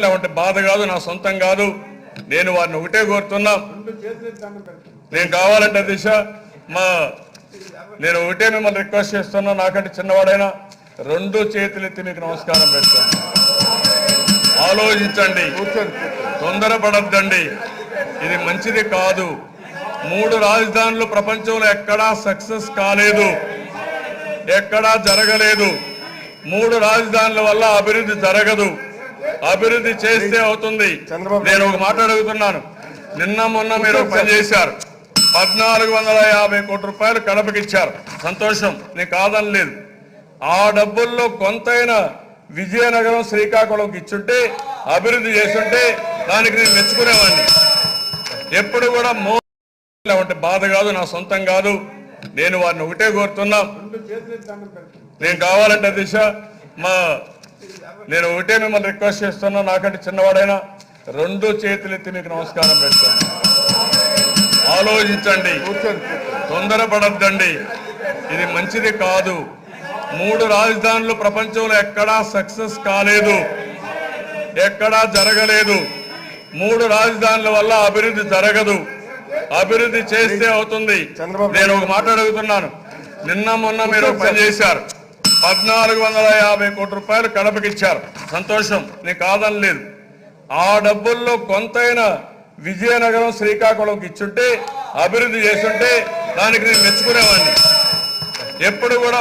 ఉంటే బాధ కాదు నా సొంతం కాదు. నేను వారిని ఒకటే కోరుతున్నా. నేను కావాలంటే దిశ మా నేను ఒకటే మిమ్మల్ని రిక్వెస్ట్ చేస్తున్నా నాకంటే చిన్నవాడైనా రెండు చేతులు ఎత్తి మీకు నమస్కారం పెడతాను. ఆలోచించండి తొందరపడద్దండి. ఇది మంచిది కాదు. మూడు రాజధానులు ప్రపంచంలో ఎక్కడా సక్సెస్ కాలేదు. ఎక్కడా జరగలేదు. మూడు రాజధానుల వల్ల అభివృద్ధి జరగదు. అభివృద్ధి చేస్తే అవుతుంది. నేను ఒక మాట అడుగుతున్నాను. నిన్న మొన్న మీరు పని చేశారు. పద్నాలుగు వందల యాభై కోట్ల రూపాయలు కడపకి ఇచ్చారు సంతోషం. నేను కాదని లేదు. ఆ డబ్బుల్లో కొంతైనా విజయనగరం శ్రీకాకుళంకి ఇచ్చుంటే అభివృద్ధి చేస్తుంటే దానికి నేను మెచ్చుకునేవాడిని. ఎప్పుడు కూడా మో బాధ కాదు నా సొంతం కాదు. నేను వారిని ఒకటే కోరుతున్నా. నేను కావాలంటే దిశ మా నేను ఒకటే మిమ్మల్ని రిక్వెస్ట్ చేస్తున్నా నాకంటే చిన్నవాడైనా రెండు చేతులు ఎత్తి మీకు నమస్కారం పెడతాను ఆలోచించండి తొందరపడద్దండి. ఇది మంచిది కాదు. మూడు రాజధానులు ప్రపంచంలో ఎక్కడా సక్సెస్ కాలేదు. ఎక్కడా జరగలేదు. మూడు రాజధానుల వల్ల అభివృద్ధి జరగదు. అభివృద్ధి చేస్తే అవుతుంది. నేను ఒక మాట అడుగుతున్నాను. నిన్న మొన్న మీరు ఒక పని చేశారు. పద్నాలుగు వందల యాభై కోట్ల రూపాయలు కడపకి ఇచ్చారు సంతోషం నేను కాదని లేదు. ఆ డబ్బుల్లో కొంతైనా విజయనగరం శ్రీకాకుళంకి ఇచ్చుంటే అభివృద్ధి చేస్తుంటే దానికి నేను మెచ్చుకునేవాడిని ఎప్పుడు కూడా